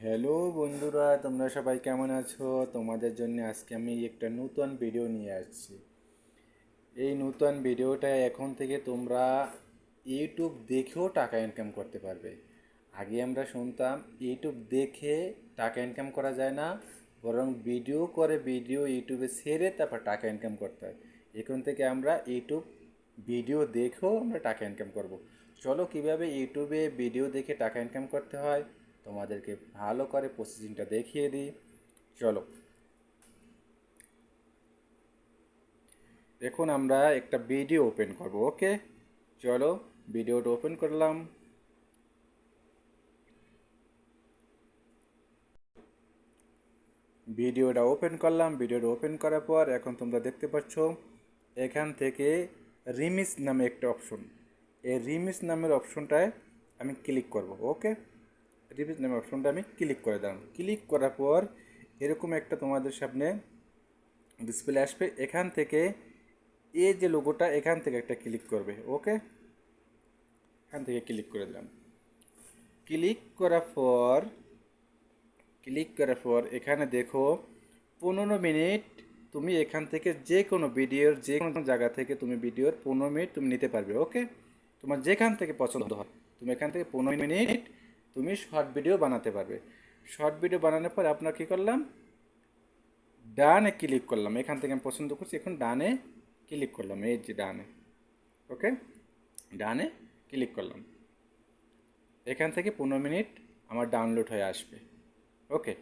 Hello বন্ধুরা, তোমরা সবাই কেমন আছো? তোমাদের জন্য আজকে আমি একটা নতুন ভিডিও নিয়ে আসছি। এই নতুন ভিডিওটা এখন থেকে তোমরা ইউটিউব দেখেও টাকা ইনকাম করতে পারবে। আগে আমরা শুনতাম ইউটিউব দেখে টাকা ইনকাম করা যায় না, বরং ভিডিও করে ভিডিও ইউটিউবে ছেড়ে তারপর টাকা ইনকাম করতে হয়। এখন থেকে আমরা ইউটিউব ভিডিও দেখেও আমরা টাকা ইনকাম করব। চলো কীভাবে ইউটিউবে ভিডিও দেখে টাকা ইনকাম করতে হয়? তোমাদেরকে ভালো করে প্রসেসিংটা দেখিয়ে দিই। চলো। দেখুন, আমরা একটা ভিডিও ওপেন করব ওকে চলো ভিডিওটা ওপেন করলাম। ভিডিওটা ওপেন করলাম। ভিডিওটা ওপেন করার পর এখন তোমরা দেখতে পাচ্ছ, এখান থেকে রিমিস নামে একটা অপশন এই রিমিস নামের অপশনটায় আমি ক্লিক করব ওকে রিমিস নামের অপশনটা আমি ক্লিক করে দিলাম। ক্লিক করার পর এরকম একটা তোমাদের সামনে ডিসপ্লে আসবে। এখান থেকে এ যে লোগোটা এখান থেকে একটা ক্লিক করবে ওকে এখান থেকে ক্লিক করে দিলাম। ক্লিক করার পর ক্লিক করার পর এখানে দেখো পনেরো মিনিট তুমি এখান থেকে যে কোনো ভিডিওর যে কোনো জায়গা থেকে তুমি ভিডিওর পনেরো মিনিট তুমি নিতে পারবে ওকে তোমার যেখান থেকে পছন্দ হয়, তুমি এখান থেকে পনেরো মিনিট তুমি শর্ট ভিডিও বানাতে পারবে। শর্ট ভিডিও বানানোর পর আপনার কী করলাম? ডানে ক্লিক করলাম। এখান থেকে আমি পছন্দ করছি, এখন ডানে ক্লিক করলাম। এই যে ডানে ওকে ডানে ক্লিক করলাম। এখান থেকে পনেরো মিনিট আমার ডাউনলোড হয়ে আসবে ওকে